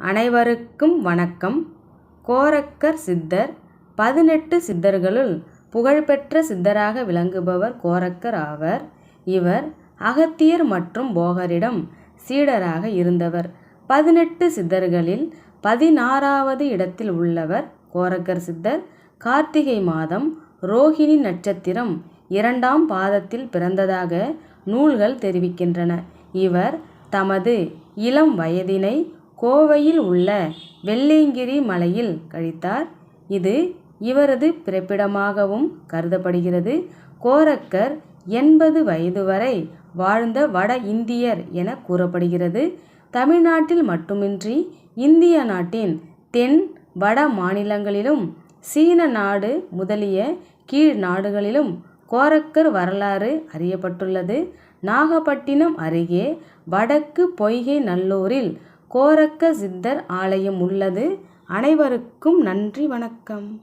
அனைவருக்கும் வணக்கம். கோரக்கர் சித்தர் பதினெட்டு சித்தர்களுள் புகழ்பெற்ற சித்தராக விளங்குபவர் கோரக்கர் ஆவர். இவர் அகத்தியர் மற்றும் போகரிடம் சீடராக இருந்தவர். பதினெட்டு சித்தர்களில் பதினாறாவது இடத்தில் உள்ளவர் கோரக்கர் சித்தர். கார்த்திகை மாதம் ரோஹிணி நட்சத்திரம் இரண்டாம் பாதத்தில் பிறந்ததாக நூல்கள் தெரிவிக்கின்றன. இவர் தமது இளம் வயதினை கோவையில் உள்ள வெள்ளியங்கிரி மலையில் கழித்தார். இது இவரது பிறப்பிடமாகவும் கருதப்படுகிறது. கோரக்கர் எண்பது வயது வரை வாழ்ந்த வட இந்தியர் என கூறப்படுகிறது. தமிழ்நாட்டில் மட்டுமின்றி இந்திய நாட்டின் தென் வட மாநிலங்களிலும் சீன நாடு முதலிய கீழ் நாடுகளிலும் கோரக்கர் வரலாறு அறியப்பட்டுள்ளது. நாகப்பட்டினம் அருகே வடக்கு பொய்கை நல்லூரில் கோரக்க சித்தர் ஆலயம் உள்ளது. அனைவருக்கும் நன்றி வணக்கம்.